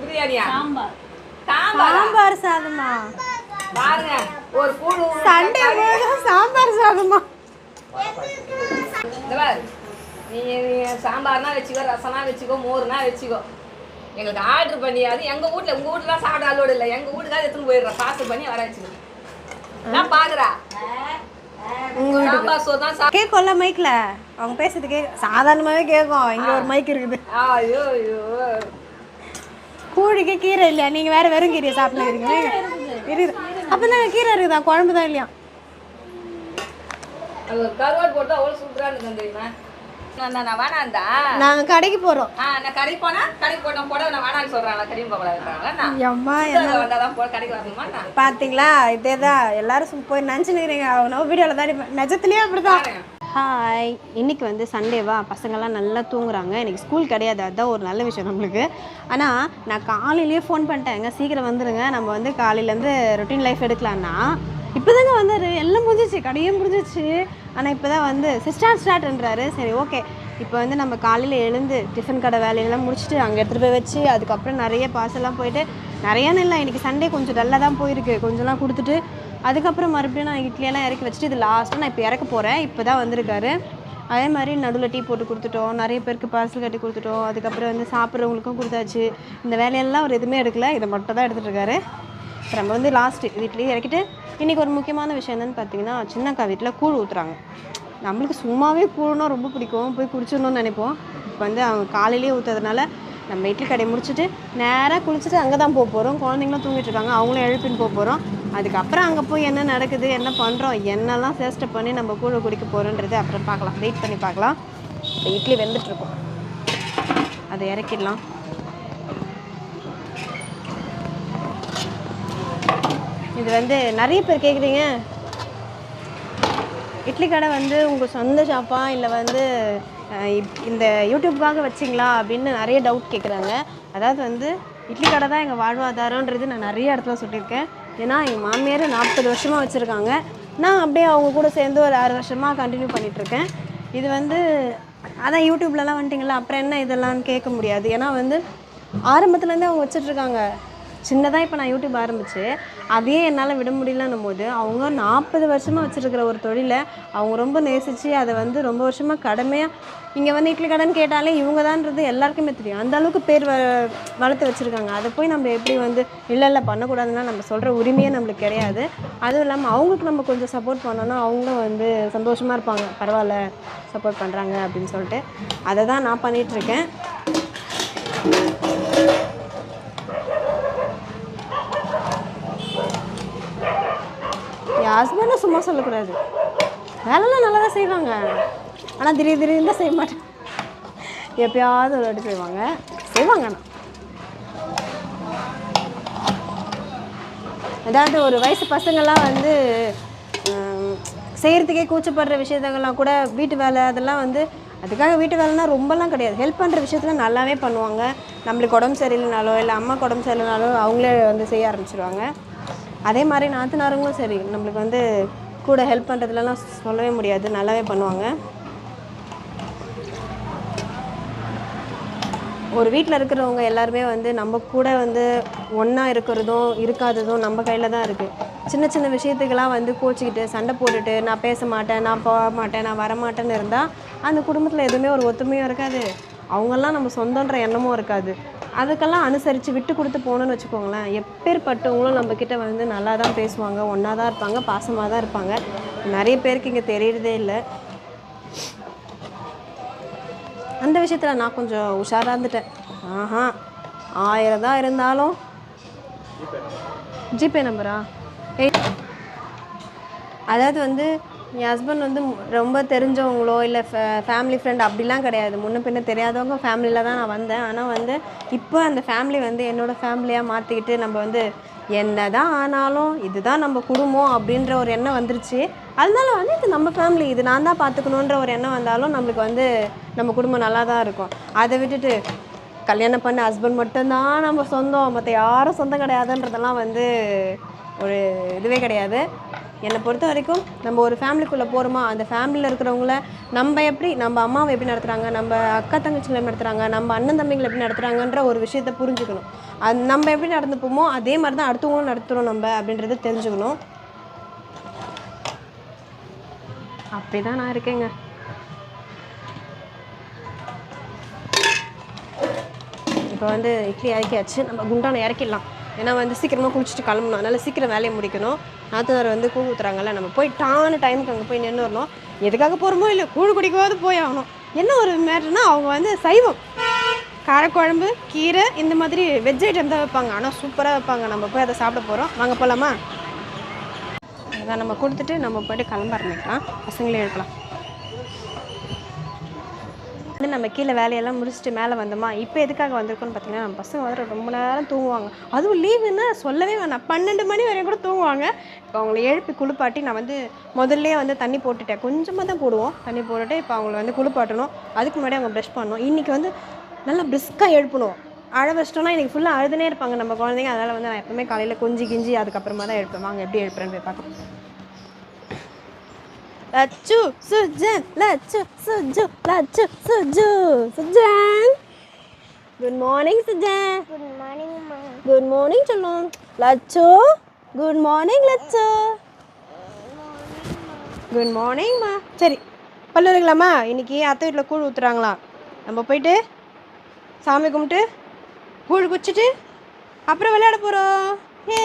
பிரியாணியா? சாம்பார். சாம்பார்? சாம்பார் சாதமா? பாருங்க ஒரு கூடு சண்டே போதும் சாம்பார் சாதமா? நீ நீ சாம்பார்னா வச்சுக்கோ ரசம்னா வச்சுக்கோ மோர்னா வச்சுக்கோ. எங்களுக்கு ஆர்டர் பண்ணியாது எங்க வீட்ல உங்க வீட்டுல தான் சாப்பிட அலோடு இல்லை. எங்க வீட்டுக்காக எடுத்துன்னு போயிடுறோம் பார்சல் பண்ணி வர வச்சுக்கோ. நான் பாக்குறா உங்க வீட்டுக்கு. தான் கேட்கும்ல மைக்ல அவங்க பேசுறது கே சாதாரணமாவே கேட்கும் இங்க ஒரு மைக் இருக்குது. ஐயோ கூழிக்கு கீரை இல்லையா? நீங்க வேற வெறும் கீரையை சாப்பிட்டுக்கிறீங்க இருக்குது. அப்பதான் கீரை இருக்குதா? குழம்பு தான் இல்லையா கருவாடு போட்டு அவ்வளோ சூப்பராக இருக்கும் தெரியுமா நான் நாங்க கடைக்கு போறோம். ஆ நான் கடைக்கு போனா கடைக்கு போட்டோம் போட நான் வேணான்னு சொல்றாங்க கடைக்கு போகக்கூடாதுன்றாங்க நான் அம்மா சுத்தம் வந்தாதான் போ கடைக்கு வரணுமா நான் பாத்தீங்களா? இதே தான் எல்லாரும் போய் நினச்சினுக்கிறீங்க அவனோ வீடியோவில் தான் நிஜத்துலேயே அப்படிதான். ஹாய் இன்னைக்கு வந்து சண்டேவா பசங்கள்லாம் நல்லா தூங்குறாங்க. இன்னைக்கு ஸ்கூல் கிடையாது. அதுதான் ஒரு நல்ல விஷயம் நம்மளுக்கு. ஆனால் நான் காலையிலேயே ஃபோன் பண்ணிட்டேங்க சீக்கிரம் வந்துடுங்க நம்ம வந்து காலையிலேருந்து ரொட்டீன் லைஃப் எடுக்கலான்னா இப்போதாங்க வந்தார். எல்லாம் முடிஞ்சிச்சு. கடையும் முடிஞ்சிச்சு. ஆனால் இப்போ தான் வந்து சிஸ்டர் ஸ்டார்ட்ன்றாரு சரி ஓகே இப்போ வந்து நம்ம காலையில் எழுந்து டிஃபன் கடை வேலையெல்லாம் முடிச்சுட்டு அங்கே எடுத்துகிட்டு போய் வச்சு அதுக்கப்புறம் நிறைய பார்சல்லாம் போயிட்டு நிறையான்னு இல்லை இன்றைக்கி சண்டே கொஞ்சம் டல்லாக தான் போயிருக்கு. கொஞ்சம்லாம் கொடுத்துட்டு அதுக்கப்புறம் மறுபடியும் நான் இட்லியெல்லாம் இறக்கி வச்சுட்டு இது லாஸ்ட்டாக நான் இப்போ இறக்க போகிறேன் இப்போ தான் வந்திருக்காரு. அதே மாதிரி நடுவில் டீ போட்டு கொடுத்துட்டோம். நிறைய பேருக்கு பார்சல் கட்டி கொடுத்துட்டோம். அதுக்கப்புறம் வந்து சாப்பிட்றவங்களுக்கும் கொடுத்தாச்சு. இந்த வேலையெல்லாம் அவர் எதுவுமே எடுக்கல. இதை மட்டும் தான் எடுத்துகிட்டு இருக்காரு. இப்போ நம்ம வந்து லாஸ்ட்டு வீட்லேயே இறக்கிட்டு இன்றைக்கி ஒரு முக்கியமான விஷயம் என்னென்னு பார்த்தீங்கன்னா சின்னக்கா வீட்டில் கூழ் ஊற்றுறாங்க நம்மளுக்கு சும்மாவே கூழ்னா ரொம்ப பிடிக்கும். போய் குடிச்சிடணும்னு நினைப்போம். இப்போ வந்து அவங்க காலையிலேயே ஊற்றுறதுனால நம்ம இட்லி கடையை முடிச்சுட்டு நேராக குளிச்சுட்டு அங்கே தான் போக போகிறோம் குழந்தைங்களும் தூங்கிட்டு இருக்காங்க. அவங்களும் எழுப்பின்னு போக போகிறோம் அதுக்கப்புறம் அங்கே போய் என்ன நடக்குது என்ன பண்ணுறோம் என்னெல்லாம் சேஸ்ட் பண்ணி நம்ம கூழ குடிக்க போகிறோன்றது அப்புறம் பார்க்கலாம். வெயிட் பண்ணி பார்க்கலாம். இப்போ இட்லி வெந்துட்டுருக்கோம் அதை இறக்கிடலாம். இது வந்து நிறைய பேர் கேட்குறீங்க இட்லி கடை வந்து உங்கள் சொந்த ஷாப்பா இல்லை வந்து இப்- இந்த யூடியூப்காக வச்சிங்களா? அப்படின்னு நிறைய டவுட் கேட்குறாங்க அதாவது வந்து இட்லி கடை தான் எங்கள் வாழ்வாதாரன்றது நான் நிறைய இடத்துல சொல்லியிருக்கேன். ஏன்னா எங்கள் மாமியார் நாற்பது வருஷமாக வச்சுருக்காங்க. நான் அப்படியே அவங்க கூட சேர்ந்து ஒரு ஆறு வருஷமாக கண்டினியூ பண்ணிகிட்ருக்கேன் இது வந்து அதான் யூடியூப்லலாம் வந்துட்டிங்களா? அப்புறம் என்ன இதெல்லாம் கேட்க முடியாது. ஏன்னா வந்து ஆரம்பத்துலேருந்தே அவங்க வச்சிட்ருக்காங்க சின்னதாக இப்போ நான் யூடியூப் ஆரம்பித்து அதையே என்னால் விட முடியலன்னும் போது அவங்க நாற்பது வருஷமாக வச்சுருக்கிற ஒரு தொழிலை அவங்க ரொம்ப நேசித்து அதை வந்து ரொம்ப வருஷமாக கடமையாக இங்கே வந்து இட்லி கடன் கேட்டாலே இவங்க தான்றது எல்லாருக்குமே தெரியும். அந்த அளவுக்கு பேர் வ வளர்த்து வச்சுருக்காங்க. அதை போய் நம்ம எப்படி வந்து இல்லை இல்லை பண்ணக்கூடாதுன்னா நம்ம சொல்கிற உரிமையே நம்மளுக்கு கிடையாது. அதுவும் இல்லாமல் அவங்களுக்கு நம்ம கொஞ்சம் சப்போர்ட் பண்ணோன்னா அவங்களும் வந்து சந்தோஷமாக இருப்பாங்க. பரவாயில்ல சப்போர்ட் பண்ணுறாங்க அப்படின்னு சொல்லிட்டு அதை தான் நான் பண்ணிகிட்ருக்கேன் ஹஸ்பண்டும் சும்மா சொல்லக்கூடாது. வேலைலாம் நல்லா தான் செய்வாங்க. ஆனால் திடீர் திடீர்னு தான் செய்ய மாட்டேன். எப்பயாவது ஒரு வாட்டி செய்வாங்க. செய்வாங்க ஆனால் அதாவது ஒரு வயசு பசங்கள்லாம் வந்து செய்கிறதுக்கே கூச்சப்படுற விஷயத்தெல்லாம் கூட வீட்டு வேலை அதெல்லாம் வந்து அதுக்காக வீட்டு வேலைனா ரொம்பலாம் கிடையாது. ஹெல்ப் பண்ணுற விஷயத்துல நல்லாவே பண்ணுவாங்க. நம்மளுக்கு உடம்பு சரியில்லைனாலோ இல்லை அம்மா உடம்பு சரியில்லைனாலோ அவங்களே வந்து செய்ய ஆரம்பிச்சிருவாங்க. அதே மாதிரி நாத்தனாருங்களும் சரி நம்மளுக்கு வந்து கூட ஹெல்ப் பண்ணுறதுலலாம் சொல்லவே முடியாது நல்லாவே பண்ணுவாங்க. ஒரு வீட்டில் இருக்கிறவங்க எல்லாருமே வந்து நம்ம கூட வந்து ஒன்றா இருக்கிறதும் இருக்காததும் நம்ம கையில் தான் இருக்குது சின்ன சின்ன விஷயத்துக்கெல்லாம் வந்து கோச்சிக்கிட்டு சண்டை போட்டுட்டு நான் பேச மாட்டேன் நான் போக மாட்டேன் நான் வரமாட்டேன்னு இருந்தால் அந்த குடும்பத்தில் எதுவுமே ஒரு ஒத்துமையும் இருக்காது. அவங்கெல்லாம் நம்ம சொந்தன்ற எண்ணமும் இருக்காது. அதுக்கெல்லாம் அனுசரித்து விட்டு கொடுத்து போகணுன்னு வச்சுக்கோங்களேன். எப்பேற்பட்டவங்களும் நம்மக்கிட்ட வந்து நல்லா தான் பேசுவாங்க ஒன்றா தான் இருப்பாங்க பாசமாக தான் இருப்பாங்க. நிறைய பேருக்கு இங்கே தெரியறதே இல்லை. அந்த விஷயத்தில் நான் கொஞ்சம் உஷாராக இருந்துட்டேன். ஆஹா ஆயிரம் தான் இருந்தாலும். ஜிபே நம்பரா? எயிட் அதாவது வந்து என் ஹஸ்பண்ட் வந்து ரொம்ப தெரிஞ்சவங்களோ இல்லை ஃபேமிலி ஃப்ரெண்ட் அப்படிலாம் கிடையாது. முன்ன பின்ன தெரியாதவங்க ஃபேமிலியில் தான் நான் வந்தேன். ஆனால் வந்து இப்போ அந்த ஃபேமிலி வந்து என்னோடய ஃபேமிலியாக மாற்றிக்கிட்டு நம்ம வந்து என்ன தான் ஆனாலும் இதுதான் நம்ம குடும்பம் அப்படின்ற ஒரு எண்ணம் வந்துருச்சு. அதனால வந்து இது நம்ம ஃபேமிலி இது நான் தான் பார்த்துக்கணுன்ற ஒரு எண்ணம் வந்தாலும் நம்மளுக்கு வந்து நம்ம குடும்பம் நல்லா தான் இருக்கும். அதை விட்டுட்டு கல்யாணம் பண்ண ஹஸ்பண்ட் மட்டும்தான் நம்ம சொந்தம். மற்ற யாரும் சொந்தம் கிடையாதுன்றதெல்லாம் வந்து ஒரு இதுவே கிடையாது. என்னை பொறுத்த வரைக்கும் நம்ம ஒரு ஃபேமிலிக்குள்ளே போகிறோமா அந்த ஃபேமிலியில் இருக்கிறவங்கள நம்ம எப்படி நம்ம அம்மாவை எப்படி நடத்துகிறாங்க நம்ம அக்கா தங்கச்சிகளை எப்படி நடத்துகிறாங்க நம்ம அண்ணன் தம்பிங்களை எப்படி நடத்துகிறாங்கன்ற ஒரு விஷயத்தை புரிஞ்சுக்கணும். அது நம்ம எப்படி நடந்துப்போமோ அதே மாதிரி தான் அடுத்தவங்களும் நடத்துகிறோம் நம்ம அப்படின்றத தெரிஞ்சுக்கணும். அப்படி தான் நான் இருக்கேங்க. இப்போ வந்து இட்லி இறக்கியாச்சு நம்ம குண்டான இறக்கிடலாம். ஏன்னா வந்து சீக்கிரமாக குளிச்சுட்டு கிளம்பணும். அதனால் சீக்கிரம் வேலையை முடிக்கணும். நாத்தனார் வந்து கூழ் ஊற்றுறாங்கல்ல நம்ம போய் டான டைமுக்கு அங்கே போய் நின்று வரணும் எதுக்காக போகிறோமோ இல்லை கூழ் குடிக்கவாது போய் ஆகணும். என்ன ஒரு மேட்டர்னா அவங்க வந்து சைவம். காரக்குழம்பு கீரை இந்த மாதிரி வெஜ் ஐட்டம் தான் வைப்பாங்க. ஆனால் சூப்பராக வைப்பாங்க. நம்ம போய் அதை சாப்பிட போகிறோம் வாங்க போகலாமா அதான் நம்ம கொடுத்துட்டு நம்ம போய்ட்டு கிளம்ப ஆரம்பிக்கலாம் பசங்களே எடுக்கலாம் வந்து நம்ம கீழே வேலையெல்லாம் முடிச்சுட்டு மேலே வந்தோமா இப்போ எதுக்காக வந்திருக்கோம்னு பார்த்தீங்கன்னா நம்ம பசங்க வந்து ரொம்ப நேரம் தூங்குவாங்க. அதுவும் லீவுன்னா சொல்லவே வேணாம். பன்னெண்டு மணி வரையும் கூட தூங்குவாங்க. இப்போ அவங்கள எழுப்பி குளிப்பாட்டி நான் வந்து முதல்ல வந்து தண்ணி போட்டுட்டேன். கொஞ்சமாக தான் போடுவோம். தண்ணி போட்டுட்டு இப்போ அவங்கள வந்து குளிப்பாட்டணும். அதுக்கு முன்னாடி அவங்க ப்ரஷ் பண்ணணும். இன்றைக்கி வந்து நல்லா பிரிஸ்காக எழுப்பணும். அழ வச்சிட்டோம்னா இன்றைக்கி ஃபுல்லாக அழுதுனே இருப்பாங்க நம்ம குழந்தைங்க. அதனால் வந்து நான் எப்போவுமே காலையில் கொஞ்சி கிஞ்சி அதுக்கப்புறமா தான் எழுப்பேன். வாங்க எப்படி எழுப்புறேன்னு போய் பார்க்கலாம். Lachu Sujan Lachu Suju Lachu Suju. Sujan good morning Sujan good morning good morning சொல்லும். Lachu good morning Lachu. Good மார்னிங்மா சரி பல்லு இருக்கலாமா இன்னைக்கு அத்தை வீட்டில் கூழ் ஊற்றுறாங்களா நம்ம போயிட்டு சாமி கும்பிட்டு கூழ் குடிச்சிட்டு அப்புறம் விளையாட போகிறோம் ஏ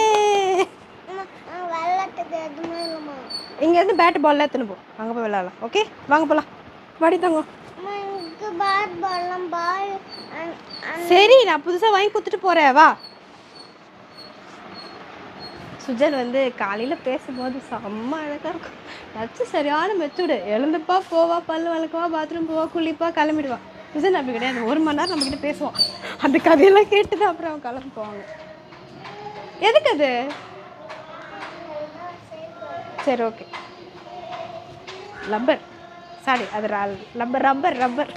வெள்ளத்துக்கு எதுவுமே இல்லைம்மா. இங்கேருந்து பேட் பால்லாம் எடுத்துன்னு போ? அங்கே போய் விளையாடலாம். ஓகே வாங்க போகலாம் வாடி தங்க அம்மா எனக்கு பேட் பால்லாம் பால் சரி நான் புதுசாக வாங்கி கொடுத்துட்டு போகிறேன் வா. சுஜன் வந்து காலையில் பேசும்போது செம்ம அழகாக இருக்கும். நச்சு சரியான மெச்சூடு எழுந்துப்பா போவா பல்லு வளர்க்குவா பாத்ரூம் போவா குளிப்பா கிளம்பிடுவா. சுஜன் அப்படி கிடையாது. ஒரு மணி நேரம் நம்மக்கிட்ட பேசுவான். அந்த கதையெல்லாம் கேட்டு தான் அப்புறம் அவன் கிளம்பி போவாங்க எதுக்கு அது? சரி ஓகே ரப்பர் சாரி அது ரப்பர் ரப்பர் ரப்பர்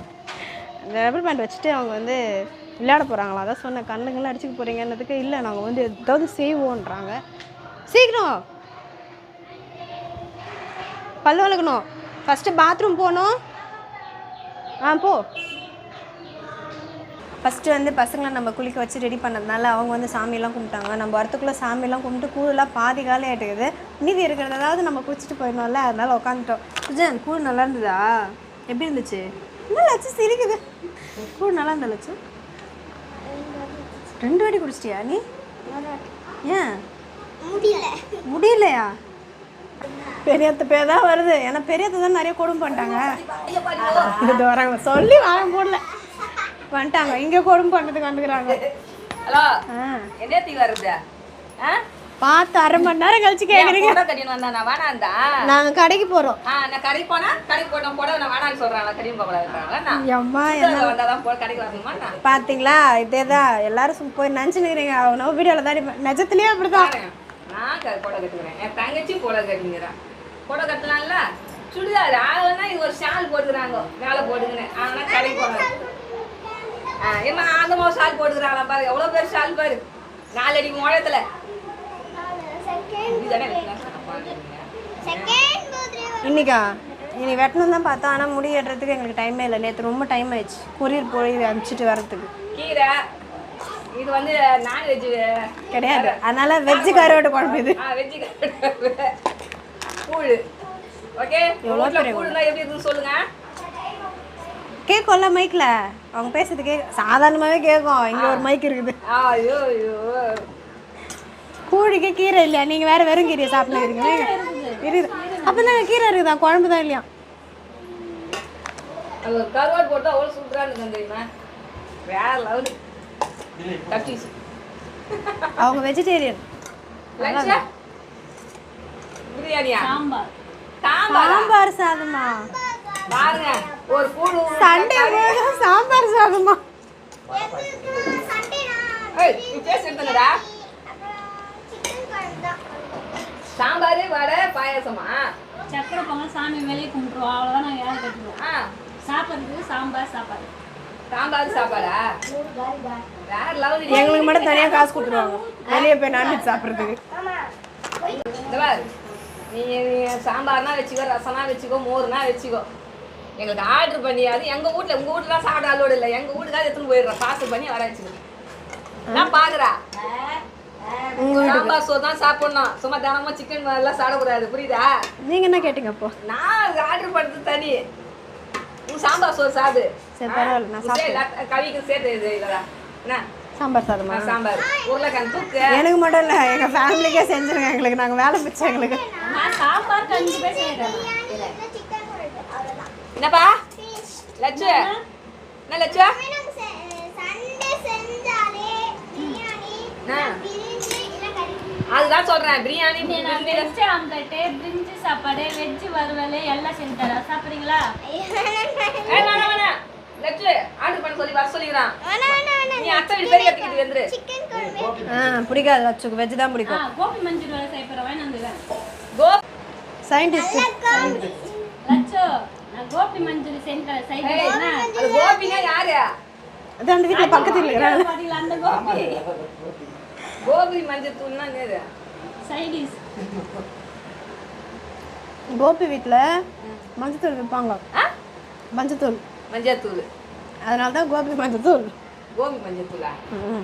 அந்த ரப்பர் பேண்ட் வச்சுட்டு அவங்க வந்து விளையாட போகிறாங்களா அதான் சொன்னேன் கண்ணுங்கெல்லாம் அடிச்சுக்க போகிறீங்கன்னதுக்கு இல்லை நாங்கள் வந்து ஏதாவது செய்வோன்றாங்க. சீக்கிரம்! பல்லு வளர்க்கணும் ஃபஸ்ட்டு பாத்ரூம் போகணும். ஆ போ. ஃபஸ்ட்டு வந்து பசங்களை நம்ம குளிக்க வச்சு ரெடி பண்ணதுனால அவங்க வந்து சாமியெல்லாம் கும்பிட்டாங்க. நம்ம வரத்துக்குள்ளே சாமியெல்லாம் கும்பிட்டு கூழெல்லாம் பாதி காலி ஆகிட்டுக்குது மீதி இருக்கிறது ஏதாவது நம்ம குளிச்சுட்டு போயிடணும்ல அதனால உட்காந்துட்டோம் சுஜன் கூழ் நல்லா இருந்ததா? எப்படி இருந்துச்சு? நல்லா லட்சம் சிரிக்குது? கூழ் நல்லா இருந்தா லட்சம் ரெண்டு வாட்டி குடிச்சிட்டியா நீ? ஏன்? முடியல. முடியலையா? பெரியத்த பேர் தான் வருது. ஏன்னா பெரியத்த தான் நிறைய கொடுமை பண்ணிட்டாங்க. இது வராங்க சொல்லி வாங்க போடல வந்துட்டாங்க. இங்கே கொடுமை பண்ணுறதுக்கு வந்துக்கிறாங்க. ஹலோ ஆ. என்னத்தி வருது? பார்த்து அரை மணி நேரம் கழிச்சு கட்டின்னு வந்தா நான் வேணாந்தா நாங்கள் கடைக்கு போகிறோம் ஆ நான் கடைக்கு போனா கடைக்கு போட்டோம் புடவை நான் வேணான்னு சொல்றாங்களா கடையும் போக கூடாதுன்றாங்களா நான் அம்மா புத்தகம் வந்தாதான் போ கடைக்கு வரணுமா நான் பார்த்தீங்களா இதே தான். எல்லாரும் போய் நினச்சினுக்கிறீங்க அவனோ வீடியோவில் தான் நிஜத்துலேயே அப்படி தான் பாருங்க நான் புடவை கட்டுக்கிறேன் என் தங்கச்சி புடவை கட்டுங்கிறான் புடவை கட்டலாம்ல? சுடிதார். ஆகுனா இது ஒரு ஷால் போட்டுக்கிறாங்க. மேலே போட்டுக்கினேன். ஆனால் கடைக்கு போனேன் ஆ ஏமா அந்த மாதிரி ஷால் போட்டுக்கிறாங்களா பாரு. எவ்வளோ பேர் ஷால் பாரு. நாலு அடி முழத்துல இன்னைக்கா? இனி வெட்டணும் தான் பார்த்தோம். ஆனால் முடி வெட்டுறதுக்கு எங்களுக்கு டைமே இல்லை. நேற்று ரொம்ப டைம் ஆயிடுச்சு. கொரியர் போய் அனுப்பிச்சிட்டு வரதுக்கு கீரை. இது வந்து நான்வெஜ் கிடையாது. அதனால வெஜ்ஜு கருவாட்டு குழம்பு இது. ஆ வெஜ்ஜி கூழ். ஓகே எவ்வளோ கூழ்னா எப்படி இருக்குன்னு சொல்லுங்க. கேட்கும்ல மைக்கில் அவங்க பேசுறது கே சாதாரணமாகவே கேட்கும் இங்கே ஒரு மைக் இருக்குது. ஐயோ ஐயோ. கூழிக்கு கீரை இல்லையா? நீங்கள் வேறு வெறும் கீரையை சாப்பிட்டுக்கிறீங்க இருக்குது. அப்போ தான் கீரை இருக்குதா? குழம்பு தான் இல்லையா? அது ஒரு கருவாடு போட்டு அவ்வளோ சூப்பராக இருக்கும் தெரியுமா? வேற லெவலு கட்டிஸ் அவங்க வெஜிடேரியன் லஞ்சா பிரியாணியா? சாம்பார். சாம்பார்? சாம்பார் சாதமா? சண்டே சாம்பார் சாதமா எங்களுக்கு சண்டே ஏய் நீ பேச எடுத்துங்கடா அப்புறம் சிக்கன் குழம்பு தான் சாம்பார் வடை பாயாசமா? சக்கரை பொங்கல் சாமி மேலேயே கும்பிட்டுருவோம் அவ்வளோதான் நாங்கள் யாரும் கட்டுவோம் ஆ. சாப்பிட்றதுக்கு சாம்பார் சாப்பாடு. சாம்பார் சாப்பாடா? வேற லெவல் எங்களுக்கு மட்டும் தனியாக காசு கொடுத்துருவாங்க. வெளியே போய் நான்வெஜ் சாப்பிட்றதுக்கு. இந்த பாரு. நீ நீ சாம்பார்னா வச்சுக்கோ ரசம்னா வச்சுக்கோ மோர்னா வச்சுக்கோ. எங்களுக்கு ஆர்டர் பண்ணியாது எங்க வீட்ல உங்க வீட்டுலாம் சாப்பிட அலோடு இல்லை. எங்க வீட்டுக்காக எடுத்துன்னு போயிடுறேன் பார்சல் பண்ணி வர வச்சுக்கோ நான் பாக்குறா உங்க வீட்டுக்கு? சாம்பார் சோறு தான் சாப்பிடணும். சும்மா தினமும் சிக்கன் எல்லாம் சாப்பிடக்கூடாது. புரியுதா? நீங்க என்ன கேட்டீங்க அப்போ? நான் ஆர்டர் பண்ணது தனி. உன் சாம்பார் சோறு சரி, பரவாயில்ல, நான் உன் சே- எல்லா- கவிக்கு சேர்த்து இது இல்லடா. என்ன? சாம்பார் சாதமா? சாம்பார். உருளைக்கிழங்கு தூக்கு. எனக்கு மட்டும் இல்லை. எங்கள் ஃபேமிலிக்கே செஞ்சுருங்க. எங்களுக்கு நாங்கள் வேலை பிடிச்சோம் எங்களுக்கு. நான் சாம்பார் கஞ்சி போய் செய்கிறேன் பிரியாணி சிக்கன் குழம்பு அவ்வளோதான் என்னப்பா? லட்சு என்ன லட்சு அதுதான் சொல்றேன். பிரியாணி நான் வெஜ் ஆம்லெட்டு பிரிஞ்சி சாப்பாடு வெஜ் வறுவல் எல்லாம் செஞ்சு தரேன். சாப்பிட்றீங்களா. லட்சு ஆர்டர் பண்ண சொல்லி வர சொல்லிக்கிறான் நீ அத்தை வீட்டு பேர் கத்திக்கிட்டு வந்துரு. சிக்கன் குழம்பு. ஆ பிடிக்காது லட்சுக்கு. வெஜ் தான் பிடிக்கும். கோபி மஞ்சள் வேலை செய்ய போகிறேன் வாங்கி வந்துடுறேன். கோ சயின்டிஸ்ட் நான் கோபி ஏய், செய்கிறேன் அது கோபினா யாரு? அது அந்த வீட்டில் பக்கத்தில் இருக்கிறாங்க அந்த கோபி? கோபி. மஞ்சள் தூள்னா என்னது சைடிஸ் கோபி வீட்டில் மஞ்சத்தூள் விற்பாங்க? மஞ்சத்தூள் மஞ்சள் தூள். அதனால தான் கோபி மஞ்சத்தூள் கோபி மஞ்சள் தூளா? ம்.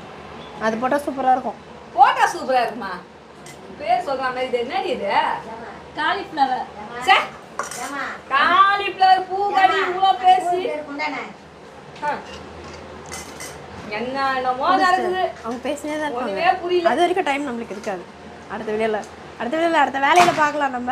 அது போட்டால் சூப்பராக இருக்கும். போட்டா சூப்பரா இருக்குமா? பேர் சொல்ற மாதிரி இது என்னடி இது? காலிஃப்ளவர் ச்சே! காலிஃப்ளவர் பூ கறி இவ்வளோ பேசி. ஆ. என்ன என்னமோ நடக்குது அவங்க பேசினே தான் ஒண்ணுமே புரியல. அது வரைக்கும் டைம் நம்மளுக்கு இருக்காது. அடுத்த வீடியோவில் அடுத்த வீடியோவில் அடுத்த வேலையில் பார்க்கலாம் நம்ம.